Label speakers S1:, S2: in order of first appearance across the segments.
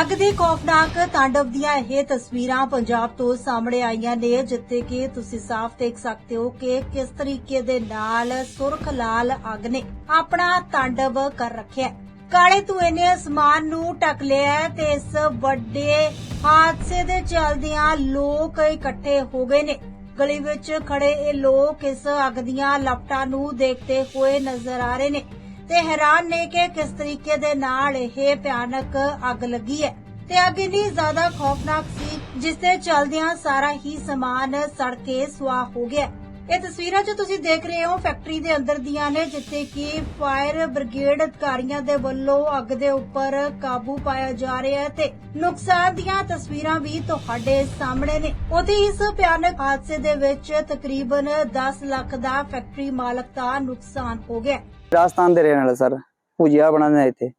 S1: ਅੱਗ ਦੀ ਖੌਫਨਾਕ ਤਾਂਡਵ ਦੀਆਂ ਇਹ ਤਸਵੀਰਾਂ ਪੰਜਾਬ ਤੋਂ ਸਾਹਮਣੇ ਆਈਆਂ ਨੇ, ਜਿੱਥੇ ਕਿ ਤੁਸੀਂ ਸਾਫ਼ ਦੇਖ ਸਕਦੇ ਹੋ ਕਿ ਕਿਸ ਤਰੀਕੇ ਦੇ ਨਾਲ ਸੁਰਖ ਲਾਲ ਅੱਗ ਨੇ ਆਪਣਾ ਤਾਂਡਵ ਕਰ ਰੱਖਿਆ ਕਾਲੇ ਧੂਏ ਨੇ ਅਸਮਾਨ ਨੂੰ ਢੱਕ ਲਿਆ ਤੇ ਇਸ ਵੱਡੇ ਹਾਦਸੇ ਦੇ ਚਲਦਿਆਂ ਲੋਕ ਇਕੱਠੇ ਹੋ ਗਏ ਨੇ। ਗਲੀ ਵਿੱਚ ਖੜੇ ਇਹ ਲੋਕ ਇਸ ਅੱਗ ਦੀਆਂ ਲਪਟਾਂ ਨੂੰ ਦੇਖਦੇ ਹੋਏ ਨਜ਼ਰ ਆ ਰਹੇ ਨੇ। ਤੇ ਹੈਰਾਨ ਨੇ ਕਿ ਕਿਸ ਤਰੀਕੇ ਦੇ ਨਾਲ ਇਹ ਭਿਆਨਕ ਅੱਗ ਲੱਗੀ ਹੈ। ਤੇ ਅੱਗ ਇੰਨੀ ਜ਼ਿਆਦਾ ਖੌਫਨਾਕ ਸੀ, ਜਿਸ ਦੇ ਚਲਦਿਆਂ ਸਾਰਾ ਹੀ ਸਮਾਨ ਸੜ ਕੇ ਸੁਆਹ ਹੋ ਗਿਆ। ਇਹ ਤਸਵੀਰਾਂ 'ਚ ਤੁਸੀਂ ਦੇਖ ਰਹੇ ਹੋ ਫੈਕਟਰੀ ਦੇ ਅੰਦਰ ਦੀਆਂ ਨੇ, ਜਿੱਥੇ ਕਿ ਫਾਇਰ ਬ੍ਰਿਗੇਡ ਅਧਿਕਾਰੀਆਂ ਦੇ ਵੱਲੋਂ ਅੱਗ ਦੇ ਉੱਪਰ ਕਾਬੂ ਪਾਇਆ ਜਾ ਰਿਹਾ ਹੈ ਤੇ ਨੁਕਸਾਨ ਦੀਆਂ ਤਸਵੀਰਾਂ ਵੀ ਤੁਹਾਡੇ ਸਾਹਮਣੇ ਨੇ। ਉਹਦੇ ਇਸ ਭਿਆਨਕ ਹਾਦਸੇ ਦੇ ਵਿੱਚ ਤਕਰੀਬਨ 10 ਲੱਖ ਦਾ ਫੈਕਟਰੀ ਮਾਲਕ ਦਾ ਨੁਕਸਾਨ ਹੋ ਗਿਆ।
S2: ਰਾਜਸਥਾਨ ਦੇ ਰਹਿਣ ਵਾਲੇ ਸਰ, ਭੁਜੀਆ ਬਣਾਉਂਦੇ ਆ ਇੱਥੇ।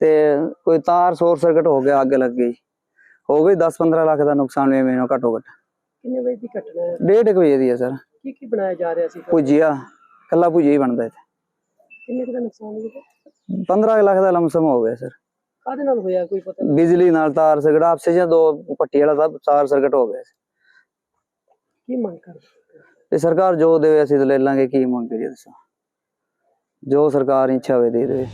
S2: ਤੇ ਕੋਈ ਤਾਰ ਸ਼ੋਰਟ ਸਰਕਟ ਹੋ ਗਿਆ, ਅੱਗ ਲੱਗ ਗਈ। ਹੋ ਗਈ 10-15 ਲੱਖ ਦਾ ਨੁਕਸਾਨ ਵੀ ਮੈਨੂੰ ਘੱਟੋ ਘੱਟ।
S3: ਕਿੰਨੇ ਵਜੇ ਦੀ ਘਟਨਾ ਹੈ?
S2: ਡੇਢ ਕੁ ਵਜੇ ਦੀ ਹੈ ਸਰ।
S3: ਕੀ ਕੀ ਬਣਾਇਆ ਜਾ ਰਿਹਾ ਸੀ?
S2: ਭੁਜੀਆ ਕੱਲਾ ਭੁਜੀਆ ਹੀ ਬਣਦਾ ਇੱਥੇ।
S3: ਕਿੰਨੇ ਕੁ ਦਾ ਨੁਕਸਾਨ ਹੋਇਆ
S2: 15 ਲੱਖ ਦਾ ਲਮਸਮ ਹੋ ਗਿਆ ਸਰ।
S3: ਕਾਹਦੇ ਨਾਲ ਹੋਇਆ ਕੋਈ ਪਤਾ? ਨਹੀਂ
S2: ਬਿਜਲੀ ਨਾਲ ਤਾਰ ਸਰਕਟ ਆਪਸੇ ਜਾਂ ਦੋ ਪੱਟੀ ਵਾਲਾ ਸਭ ਤਾਰ ਸਰਕਟ ਹੋ ਗਿਆ ਸੀ।
S3: ਕੀ ਮੰਗ ਕਰ
S2: ਤੇ ਸਰਕਾਰ ਜੋ ਦੇਵੇ ਅਸੀਂ ਤਾਂ ਲੈ ਲਾਂਗੇ ਕੀ ਮੰਗ ਕਰੀਏ ਦੱਸੋ? ਜੋ ਸਰਕਾਰ ਇੱਛਾ ਹੋਵੇ ਦੇ ਦੇਵੇ।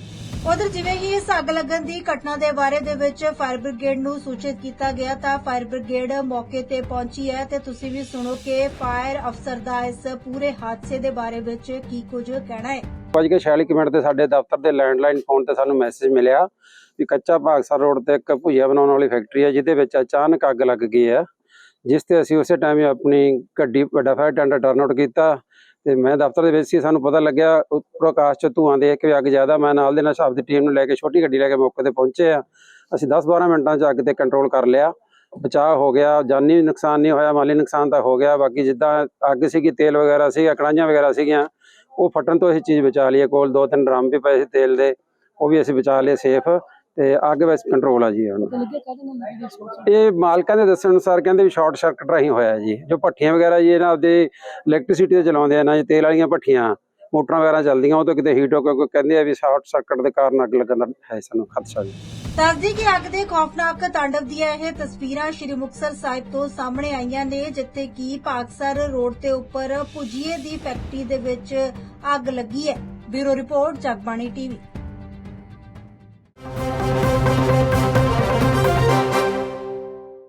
S1: ਉਧਰ ਜਿਵੇਂ ਹੀ ਇਸ ਅੱਗ ਲੱਗਣ ਦੀ ਘਟਨਾ ਦੇ ਬਾਰੇ ਦੇ ਵਿੱਚ ਫਾਇਰ ਬ੍ਰਿਗੇਡ ਨੂੰ ਸੂਚਿਤ ਕੀਤਾ ਗਿਆ ਤਾਂ ਫਾਇਰ ਬ੍ਰਿਗੇਡ ਮੌਕੇ ਤੇ ਪਹੁੰਚੀ ਹੈ ਤੇ ਤੁਸੀਂ ਵੀ ਸੁਣੋ ਕਿ ਫਾਇਰ ਅਫਸਰ ਦਾ ਇਸ ਪੂਰੇ ਹਾਦਸੇ ਦੇ ਬਾਰੇ ਵਿੱਚ ਕੀ ਕੁਝ ਕਹਿਣਾ ਹੈ।
S4: ਪੰਜ ਕੇ 46 ਮਿੰਟ ਤੇ ਸਾਡੇ ਦਫ਼ਤਰ ਦੇ ਲੈਂਡਲਾਈਨ ਫੋਨ ਤੇ ਸਾਨੂੰ ਮੈਸੇਜ ਮਿਲਿਆ ਵੀ ਕੱਚਾ ਭਾਗਸਰ ਰੋਡ ਤੇ ਇੱਕ ਭੁਜੀਆ ਬਣਾਉਣ ਵਾਲੀ ਫੈਕਟਰੀ ਹੈ, ਜਿਹਦੇ ਵਿੱਚ ਅਚਾਨਕ ਅੱਗ ਲੱਗ ਗਈ ਹੈ, ਜਿਸ ਤੇ ਅਸੀਂ ਉਸੇ ਟਾਈਮ ਆਪਣੀ ਗੱਡੀ ਵੱਡਾ ਫਾਇਰ ਟੈਂਡਰ ਟਰਨ ਆਊਟ ਕੀਤਾ ਤੇ ਮੈਂ ਦਫ਼ਤਰ ਦੇ ਵਿੱਚ ਸੀ, ਸਾਨੂੰ ਪਤਾ ਲੱਗਿਆ ਉੱਪਰੋਂ ਆਕਾਸ਼ ਚ ਧੂਆਂ ਦੇਖ ਕੇ ਵੀ ਅੱਗ ਜ਼ਿਆਦਾ, ਮੈਂ ਨਾਲ ਦੇ ਨਾਲ ਸ਼ਾਪ ਦੀ ਟੀਮ ਨੂੰ ਲੈ ਕੇ, ਛੋਟੀ ਗੱਡੀ ਲੈ ਕੇ ਮੌਕੇ ਤੇ ਪਹੁੰਚੇ ਆ ਅਸੀਂ 10-12 ਮਿੰਟਾਂ ਚ ਅੱਗ ਤੇ ਕੰਟਰੋਲ ਕਰ ਲਿਆ। ਬਚਾਅ ਹੋ ਗਿਆ, ਜਾਨੀ ਨੁਕਸਾਨ ਨਹੀਂ ਹੋਇਆ, ਮਾਲੀ ਨੁਕਸਾਨ ਤਾਂ ਹੋ ਗਿਆ। ਬਾਕੀ ਜਿੱਦਾਂ ਅੱਗ ਸੀਗੀ, ਤੇਲ ਵਗੈਰਾ ਸੀਗਾ, ਕੜਾਹੀਆਂ ਵਗੈਰਾ ਸੀਗੀਆਂ, ਉਹ ਫਟਣ ਤੋਂ ਇਹ ਚੀਜ਼ ਬਚਾ ਲਈ ਕੋਲ ਦੋ ਤਿੰਨ ਡਰਮ ਵੀ ਪਏ ਸੀ ਤੇਲ ਦੇ, ਉਹ ਵੀ ਅਸੀਂ ਬਚਾ ਲਏ ਸੇਫ ਤੇ ਅੱਗ ਵਿੱਚ ਕੰਟਰੋਲ ਆ ਜੀ ਹੁਣ। ਇਹ ਮਾਲਕਾਂ ਦੇ ਦੱਸਣ ਅਨੁਸਾਰ ਕਹਿੰਦੇ ਵੀ ਸ਼ਾਰਟ ਸਰਕਟ ਰਾਹੀਂ ਹੋਇਆ ਜੀ। ਜੋ ਭੱਠੀਆਂ ਵਗੈਰਾ ਜੀ ਇਹਨਾਂ ਆਪਦੇ ਇਲੈਕਟ੍ਰਿਸਿਟੀ ਤੇ ਚਲਾਉਂਦੇ ਆ ਨਾ ਜੀ ਤੇਲ ਵਾਲੀਆਂ ਭੱਠੀਆਂ ਮੋਟਰਾਂ ਵਗੈਰਾ ਚੱਲਦੀਆਂ ਉਹ ਤੋਂ ਕਿਤੇ ਹੀਟ ਹੋ ਕੇ ਕਹਿੰਦੇ ਆ ਵੀ ਸ਼ਾਰਟ ਸਰਕਟ ਦੇ ਕਾਰਨ ਅੱਗ ਲੱਗਣ ਦਾ ਹੈ ਸਾਨੂੰ ਖਦਸ਼ਾ ਜੀ।
S1: ਦੱਸਦੀ ਕਿ ਅੱਗ ਦੇ ਖੌਫਨਾਕ ਤਾਂਡਵ ਦੀਆਂ ਇਹ ਤਸਵੀਰਾਂ ਸ਼੍ਰੀ ਮੁਕਤਸਰ ਸਾਹਿਬ ਤੋਂ ਸਾਹਮਣੇ ਆਈਆਂ ਨੇ ਜਿੱਥੇ ਕਿ ਭਾਗਸਰ ਰੋਡ ਦੇ ਉੱਪਰ ਭੁਜੀਏ ਦੀ ਫੈਕਟਰੀ ਦੇ ਵਿੱਚ ਅੱਗ ਲੱਗੀ ਹੈ। Bureau report Jagbani TV.